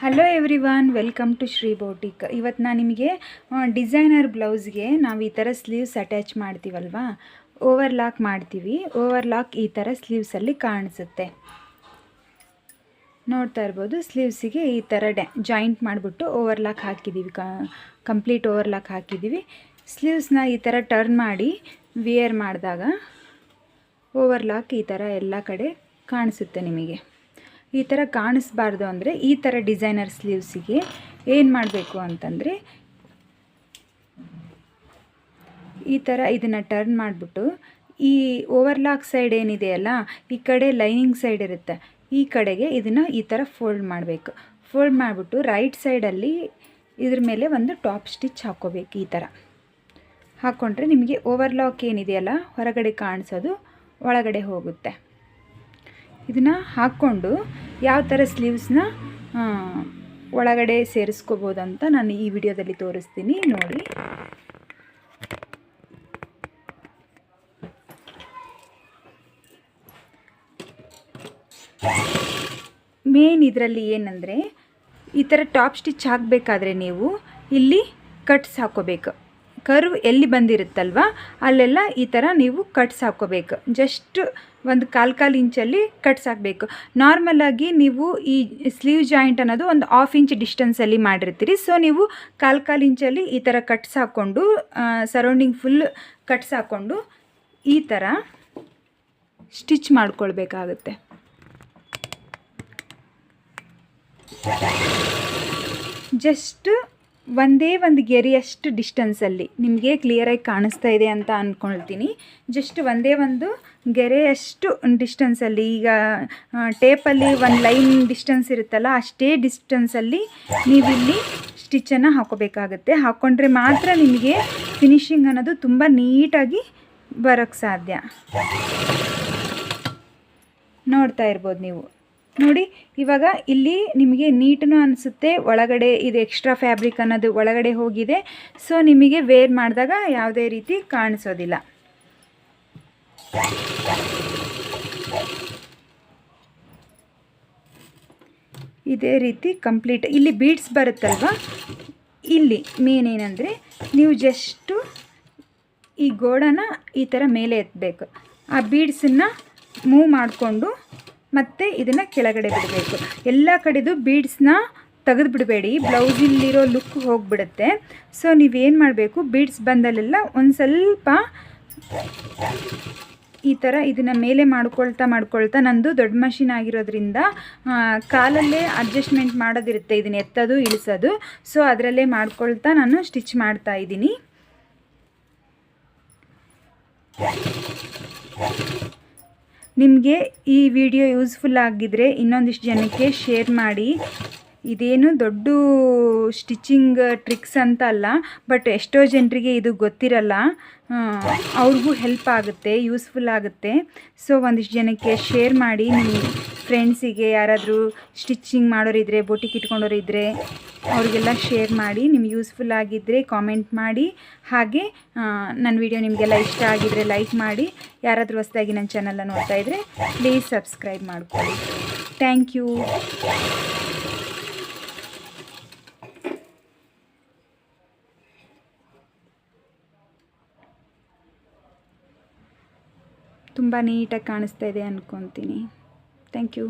Hello everyone welcome to Shri boutique ಇವತ್ತು ನಾನು ನಿಮಗೆ ಡಿಸೈನರ್ ಬ್ಲೌಸ್ಗೆ ನಾವು ಈ ಥರ ಸ್ಲೀವ್ಸ್ ಅಟ್ಯಾಚ್ ಮಾಡ್ತೀವಲ್ವಾ? ಓವರ್ಲಾಕ್ ಮಾಡ್ತೀವಿ. ಓವರ್ಲಾಕ್ ಈ ಥರ ಸ್ಲೀವ್ಸಲ್ಲಿ ಕಾಣಿಸುತ್ತೆ. ನೋಡ್ತಾ ಇರ್ಬೋದು ಸ್ಲೀವ್ಸಿಗೆ ಈ ಥರ ಡ್ಯಾ ಜಾಯಿಂಟ್ ಮಾಡಿಬಿಟ್ಟು ಓವರ್ಲಾಕ್ ಹಾಕಿದ್ದೀವಿ ಕಂಪ್ಲೀಟ್ ಕಂಪ್ಲೀಟ್ ಓವರ್ಲಾಕ್ ಹಾಕಿದ್ದೀವಿ ಸ್ಲೀವ್ಸ್ನ ಈ ಥರ ಟರ್ನ್ ಮಾಡಿ ವಿಯರ್ ಮಾಡಿದಾಗ ಓವರ್ಲಾಕ್ ಈ ಥರ ಎಲ್ಲ ಕಡೆ ಕಾಣಿಸುತ್ತೆ ನಿಮಗೆ. ಈ ಥರ ಕಾಣಿಸ್ಬಾರ್ದು ಅಂದರೆ ಈ ಥರ ಡಿಸೈನರ್ ಸ್ಲೀವ್ಸಿಗೆ ಏನು ಮಾಡಬೇಕು ಅಂತಂದರೆ ಈ ಥರ ಇದನ್ನು ಟರ್ನ್ ಮಾಡಿಬಿಟ್ಟು ಈ ಓವರ್ಲಾಕ್ ಸೈಡ್ ಏನಿದೆಯಲ್ಲ ಈ ಕಡೆ ಲೈನಿಂಗ್ ಸೈಡ್ ಇರುತ್ತೆ, ಈ ಕಡೆಗೆ ಇದನ್ನು ಈ ಥರ ಫೋಲ್ಡ್ ಮಾಡಬೇಕು. ಫೋಲ್ಡ್ ಮಾಡಿಬಿಟ್ಟು ರೈಟ್ ಸೈಡಲ್ಲಿ ಇದ್ರ ಮೇಲೆ ಒಂದು ಟಾಪ್ ಸ್ಟಿಚ್ ಹಾಕ್ಕೋಬೇಕು ಈ ಥರ. ಹಾಕ್ಕೊಂಡ್ರೆ ನಿಮಗೆ ಓವರ್ಲಾಕ್ ಏನಿದೆಯಲ್ಲ ಹೊರಗಡೆ ಕಾಣಿಸೋದು, ಒಳಗಡೆ ಹೋಗುತ್ತೆ. ಇದನ್ನು ಹಾಕ್ಕೊಂಡು ಯಾವ ಥರ ಸ್ಲೀವ್ಸ್ನ ಒಳಗಡೆ ಸೇರಿಸ್ಕೋಬೋದು ಅಂತ ನಾನು ಈ ವಿಡಿಯೋದಲ್ಲಿ ತೋರಿಸ್ತೀನಿ, ನೋಡಿ. ಮೇನ್ ಇದರಲ್ಲಿ ಏನಂದರೆ, ಈ ಥರ ಟಾಪ್ ಸ್ಟಿಚ್ ಹಾಕಬೇಕಾದ್ರೆ ನೀವು ಇಲ್ಲಿ ಕಟ್ಸ್ ಹಾಕೋಬೇಕು. ಕರ್ವ್ ಎಲ್ಲಿ ಬಂದಿರುತ್ತಲ್ವ? ಅಲ್ಲೆಲ್ಲ ಈ ಥರ ನೀವು ಕಟ್ಸ್ ಹಾಕೋಬೇಕು ಜಸ್ಟ್ ಒಂದು ಕಾಲು ಕಾಲು ಇಂಚಲ್ಲಿ ಕಟ್ಸ್ ಹಾಕಬೇಕು. ನಾರ್ಮಲಾಗಿ ನೀವು ಈ ಸ್ಲೀವ್ ಜಾಯಿಂಟ್ ಅನ್ನೋದು ಒಂದು ಆಫ್ ಇಂಚ್ ಡಿಸ್ಟೆನ್ಸಲ್ಲಿ ಮಾಡಿರ್ತೀರಿ. ಸೊ ನೀವು ಕಾಲು ಕಾಲು ಇಂಚಲ್ಲಿ ಈ ಥರ ಕಟ್ಸ್ ಹಾಕ್ಕೊಂಡು ಸರೌಂಡಿಂಗ್ ಫುಲ್ ಕಟ್ಸ್ ಹಾಕ್ಕೊಂಡು ಈ ಥರ ಸ್ಟಿಚ್ ಮಾಡ್ಕೊಳ್ಬೇಕಾಗುತ್ತೆ. ಜಸ್ಟ್ ಒಂದೇ ಒಂದು ಗೆರೆಯಷ್ಟು ಡಿಸ್ಟೆನ್ಸಲ್ಲಿ ನಿಮಗೆ ಕ್ಲಿಯರಾಗಿ ಕಾಣಿಸ್ತಾ ಇದೆ ಅಂತ ಅಂದ್ಕೊಳ್ತೀನಿ ಜಸ್ಟ್ ಒಂದೇ ಒಂದು ಗೆರೆಯಷ್ಟು ಡಿಸ್ಟೆನ್ಸಲ್ಲಿ ಈಗ ಟೇಪಲ್ಲಿ ಒಂದು ಲೈನ್ ಡಿಸ್ಟೆನ್ಸ್ ಇರುತ್ತಲ್ಲ, ಅಷ್ಟೇ ಡಿಸ್ಟೆನ್ಸಲ್ಲಿ ನೀವಿಲ್ಲಿ ಸ್ಟಿಚ್ಚನ್ನು ಹಾಕೋಬೇಕಾಗುತ್ತೆ. ಹಾಕ್ಕೊಂಡ್ರೆ ಮಾತ್ರ ನಿಮಗೆ ಫಿನಿಶಿಂಗ್ ಅನ್ನೋದು ತುಂಬ ನೀಟಾಗಿ ಬರೋಕ್ಕೆ ಸಾಧ್ಯ. ನೋಡ್ತಾ ಇರ್ಬೋದು ನೀವು. ನೋಡಿ, ಇವಾಗ ಇಲ್ಲಿ ನಿಮಗೆ ನೀಟನು ಅನಿಸುತ್ತೆ, ಒಳಗಡೆ ಇದು ಎಕ್ಸ್ಟ್ರಾ ಫ್ಯಾಬ್ರಿಕ್ ಅನ್ನೋದು ಒಳಗಡೆ ಹೋಗಿದೆ. ಸೊ ನಿಮಗೆ ವೇರ್ ಮಾಡಿದಾಗ ಯಾವುದೇ ರೀತಿ ಕಾಣಿಸೋದಿಲ್ಲ. ಇದೇ ರೀತಿ ಕಂಪ್ಲೀಟ್ ಇಲ್ಲಿ ಬೀಡ್ಸ್ ಬರುತ್ತಲ್ವ? ಇಲ್ಲಿ ಮೇನ್ ಏನಂದರೆ, ನೀವು ಜಸ್ಟು ಈ ಗೋಡನ ಈ ಥರ ಮೇಲೆ ಎತ್ತಬೇಕು ಆ ಬೀಡ್ಸನ್ನು ಮೂವ್ ಮಾಡಿಕೊಂಡು ಮತ್ತು ಇದನ್ನು ಕೆಳಗಡೆ ಬಿಡಬೇಕು. ಎಲ್ಲ ಕಡೆದು ಬೀಡ್ಸ್ನ ತೆಗೆದು ಬಿಡಬೇಡಿ. ಬ್ಲೌಸಿಲ್ಲಿರೋ ಲುಕ್ ಹೋಗಿಬಿಡುತ್ತೆ. ಸೊ ನೀವೇನು ಮಾಡಬೇಕು? ಬೀಡ್ಸ್ ಬಂದಲ್ಲೆಲ್ಲ ಒಂದು ಸ್ವಲ್ಪ ಈ ಥರ ಇದನ್ನು ಮೇಲೆ ಮಾಡ್ಕೊಳ್ತಾ ಮಾಡ್ಕೊಳ್ತಾ ನಂದು ದೊಡ್ಡ ಮಷಿನ್ ಆಗಿರೋದ್ರಿಂದ ಕಾಲಲ್ಲೇ ಅಡ್ಜಸ್ಟ್ಮೆಂಟ್ ಮಾಡೋದಿರುತ್ತೆ ಇದನ್ನು ಎತ್ತೋದು, ಇಳಿಸೋದು. ಸೊ ಅದರಲ್ಲೇ ಮಾಡ್ಕೊಳ್ತಾ ನಾನು ಸ್ಟಿಚ್ ಮಾಡ್ತಾ ಇದ್ದೀನಿ. ನಿಮಗೆ ಈ ವಿಡಿಯೋ ಯೂಸ್ಫುಲ್ ಆಗಿದ್ದರೆ ಇನ್ನೊಂದಿಷ್ಟು ಜನಕ್ಕೆ ಶೇರ್ ಮಾಡಿ. ಇದೇನು ದೊಡ್ಡ ಸ್ಟಿಚಿಂಗ್ ಟ್ರಿಕ್ಸ್ ಅಂತ ಅಲ್ಲ, ಬಟ್ ಎಷ್ಟೋ ಜನರಿಗೆ ಇದು ಗೊತ್ತಿರಲ್ಲ. ಅವ್ರಿಗೂ ಹೆಲ್ಪ್ ಆಗುತ್ತೆ, ಯೂಸ್ಫುಲ್ ಆಗುತ್ತೆ. ಸೊ, ಒಂದಿಷ್ಟು ಜನಕ್ಕೆ ಶೇರ್ ಮಾಡಿ ನಿಮ್ಮ ಫ್ರೆಂಡ್ಸಿಗೆ ಯಾರಾದರೂ ಸ್ಟಿಚಿಂಗ್ ಮಾಡೋರಿದ್ರೆ, ಬೋಟಿಕ್ ಇಟ್ಕೊಂಡೋರಿದ್ದರೆ ಅವ್ರಿಗೆಲ್ಲ ಶೇರ್ ಮಾಡಿ, ನಿಮ್ಗೆ ಯೂಸ್ಫುಲ್ ಆಗಿದ್ದರೆ ಕಾಮೆಂಟ್ ಮಾಡಿ. ಹಾಗೆ ನನ್ನ ವಿಡಿಯೋ ನಿಮಗೆಲ್ಲ ಇಷ್ಟ ಆಗಿದ್ದರೆ ಲೈಕ್ ಮಾಡಿ. ಯಾರಾದರೂ ಹೊಸದಾಗಿ ನನ್ನ ಚಾನಲನ್ನು ನೋಡ್ತಾ ಇದ್ದರೆ ಪ್ಲೀಸ್ ಸಬ್ಸ್ಕ್ರೈಬ್ ಮಾಡ್ಕೊಳ್ಳಿ. Thank you. ತುಂಬ ನೀಟಾಗಿ ಕಾಣಿಸ್ತಾ ಇದೆ ಅಂದ್ಕೊತೀನಿ ಥ್ಯಾಂಕ್ ಯು